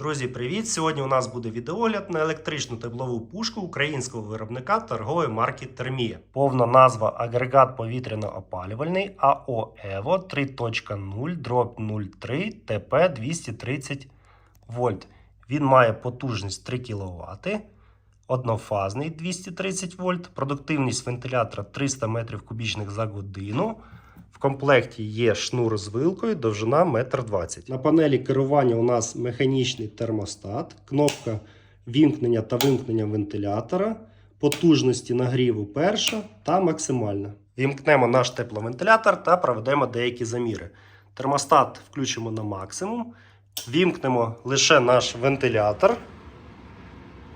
Друзі, привіт! Сьогодні у нас буде відеогляд на електричну теплову пушку українського виробника торгової марки Термія. Повна назва агрегат повітряно-опалювальний АО ЕВО 3.0 дроб 03 ТП 230 вольт. Він має потужність 3 кВт, однофазний 230 вольт, продуктивність вентилятора 300 метрів кубічних за годину. В комплекті є шнур з вилкою, довжина 1,20 м. На панелі керування у нас механічний термостат, кнопка вімкнення та вимкнення вентилятора, потужності нагріву перша та максимальна. Вімкнемо наш тепловентилятор та проведемо деякі заміри. Термостат включимо на максимум. Вімкнемо лише наш вентилятор.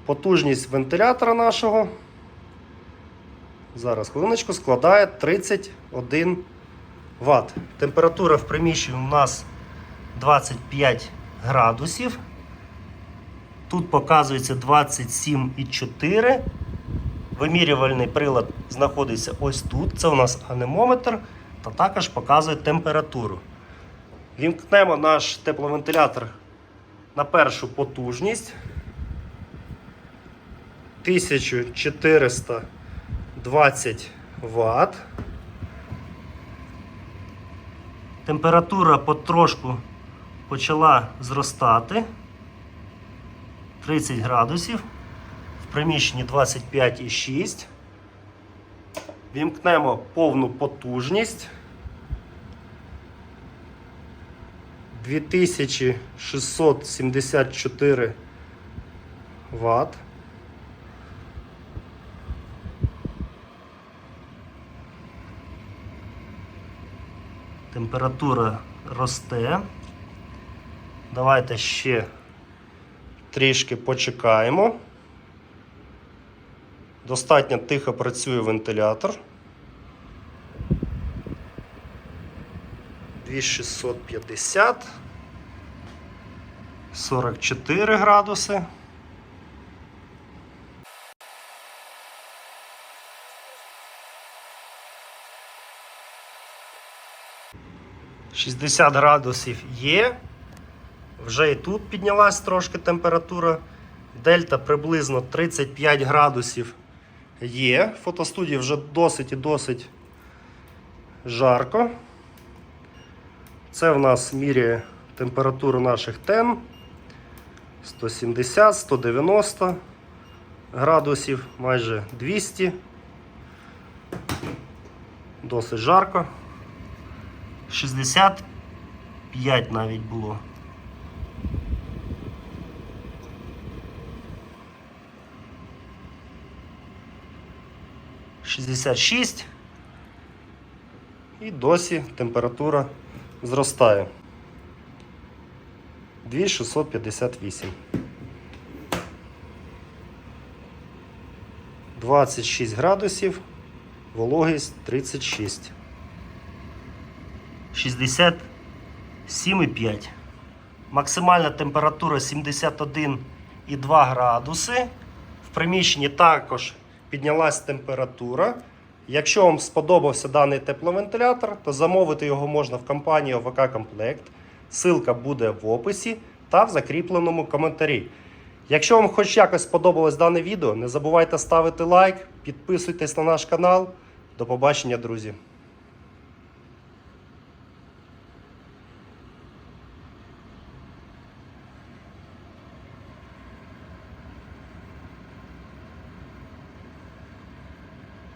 Потужність вентилятора нашого. Зараз хвилиночку складає 31 Вт. Температура в приміщенні у нас 25 градусів. Тут показується 27,4. Вимірювальний прилад знаходиться ось тут. Це у нас анемометр та також показує температуру. Вімкнемо наш тепловентилятор на першу потужність. 1420 Вт. Температура потрошку почала зростати 30 градусів. В приміщенні 25,6. Вімкнемо повну потужність. 2674 Вт. Температура росте. Давайте ще трішки почекаємо. Достатньо тихо працює вентилятор. 2650, 44 градуси. Шістдесят градусів є. Вже і тут піднялась трошки температура. Дельта приблизно 35 градусів є. В фотостудії вже досить і досить жарко. Це в нас міряє температуру наших тем 170-190 градусів, майже 200. Досить жарко. 65 навіть було. Шістдесят шість. І досі температура зростає. 2658. 26 градусів, вологість 36. 67,5. Максимальна температура 71,2 градуси. В приміщенні також піднялась температура. Якщо вам сподобався даний тепловентилятор, то замовити його можна в компанії ОВК Комплект. Силка буде в описі та в закріпленому коментарі. Якщо вам хоч якось сподобалось дане відео, не забувайте ставити лайк, підписуйтесь на наш канал. До побачення, друзі!